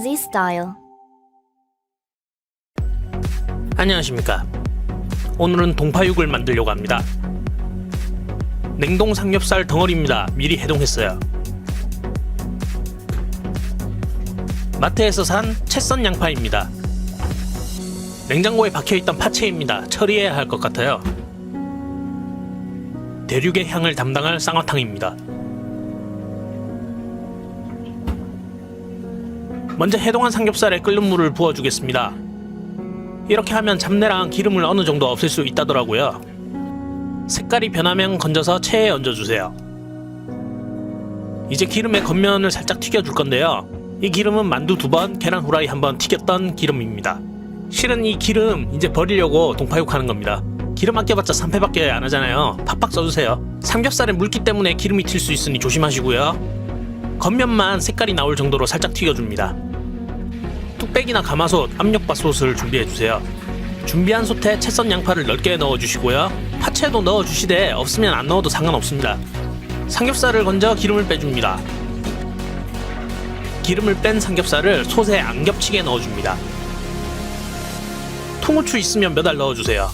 Z Style. 안녕하십니까. 오늘은 동파육을 만들려고 합니다. 냉동 삼겹살 덩어리입니다. 미리 해동했어요. 마트에서 산 채썬 양파입니다. 냉장고에 박혀있던 파채입니다. 처리해야 할 것 같아요. 대륙의 향을 담당할 쌍화탕입니다. 먼저 해동한 삼겹살에 끓는 물을 부어주겠습니다. 이렇게 하면 잡내랑 기름을 어느 정도 없앨 수 있다더라고요. 색깔이 변하면 건져서 체에 얹어주세요. 이제 기름에 겉면을 살짝 튀겨줄 건데요. 이 기름은 만두 두 번, 계란 후라이 한 번 튀겼던 기름입니다. 실은 이 기름 이제 버리려고 동파육 하는 겁니다. 기름 아껴봤자 3패밖에 안 하잖아요. 팍팍 써주세요. 삼겹살에 물기 때문에 기름이 튈 수 있으니 조심하시고요. 겉면만 색깔이 나올 정도로 살짝 튀겨줍니다. 뚝배기나 가마솥, 압력밥 솥을 준비해주세요. 준비한 솥에 채썬 양파를 넓게 넣어주시고요. 파채도 넣어주시되 없으면 안 넣어도 상관없습니다. 삼겹살을 건져 기름을 빼줍니다. 기름을 뺀 삼겹살을 솥에 안 겹치게 넣어줍니다. 통후추 있으면 몇 알 넣어주세요.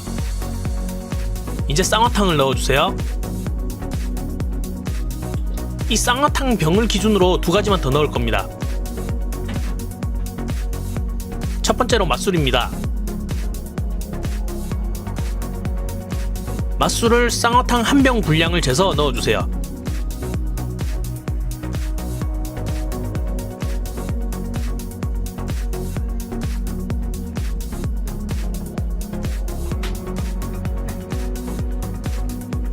이제 쌍화탕을 넣어주세요. 이 쌍화탕 병을 기준으로 두 가지만 더 넣을 겁니다. 첫 번째로 맛술입니다. 맛술을 쌍화탕 한 병 분량을 재서 넣어주세요.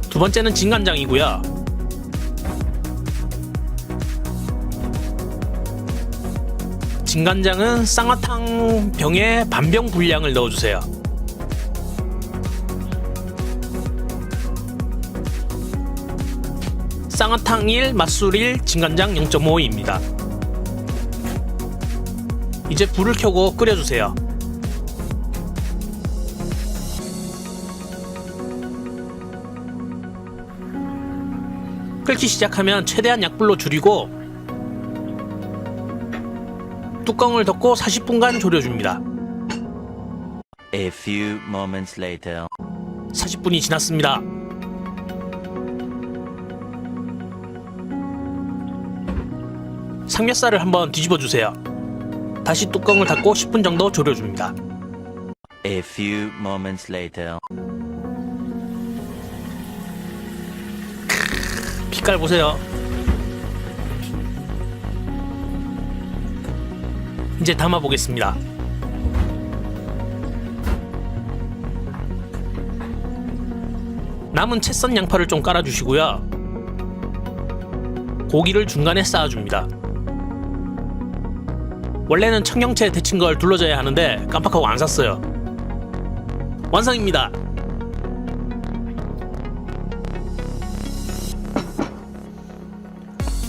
두 번째는 진간장이고요. 진간장은 쌍화탕 병에 반병 분량을 넣어주세요. 쌍화탕 1, 맛술 1, 진간장 0.5입니다. 이제 불을 켜고 끓여주세요. 끓기 시작하면 최대한 약불로 줄이고 뚜껑을 덮고 40분간 졸여줍니다. A few moments later. 40분이 지났습니다. 삼겹살을 한번 뒤집어 주세요. 다시 뚜껑을 닫고 10분 정도 졸여줍니다. A few moments later. 빛깔 보세요. 이제 담아 보겠습니다. 남은 채 썬 양파를 좀 깔아주시고요. 고기를 중간에 쌓아줍니다. 원래는 청경채 데친 걸 둘러줘야 하는데 깜빡하고 안 샀어요. 완성입니다.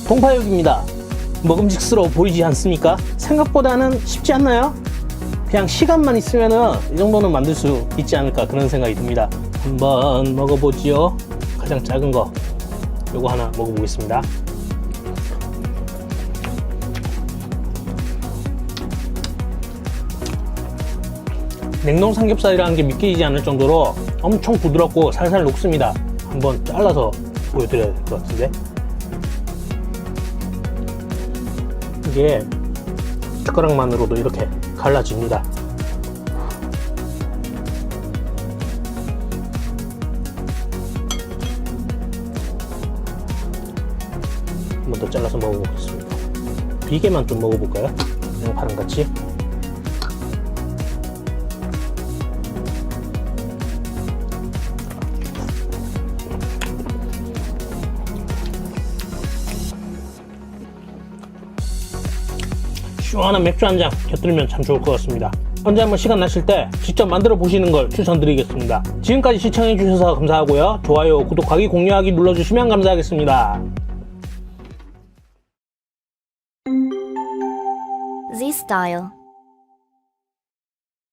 동파육입니다. 먹음직스러워 보이지 않습니까? 생각보다는 쉽지 않나요? 그냥 시간만 있으면은 이 정도는 만들 수 있지 않을까 그런 생각이 듭니다. 한번 먹어보지요. 가장 작은 거. 요거 하나 먹어보겠습니다. 냉동 삼겹살이라는 게 믿기지 않을 정도로 엄청 부드럽고 살살 녹습니다. 한번 잘라서 보여드려야 될 것 같은데. 이게 숟가락만으로도 이렇게 갈라집니다. 한번 더 잘라서 먹어보겠습니다. 비계만 좀 먹어볼까요? 양파랑 같이. 시원한 맥주 한 잔 곁들이면 참 좋을 것 같습니다. 언제 한번 시간 나실 때 직접 만들어 보시는 걸 추천드리겠습니다. 지금까지 시청해 주셔서 감사하고요. 좋아요, 구독하기, 공유하기 눌러주시면 감사하겠습니다. Z Style.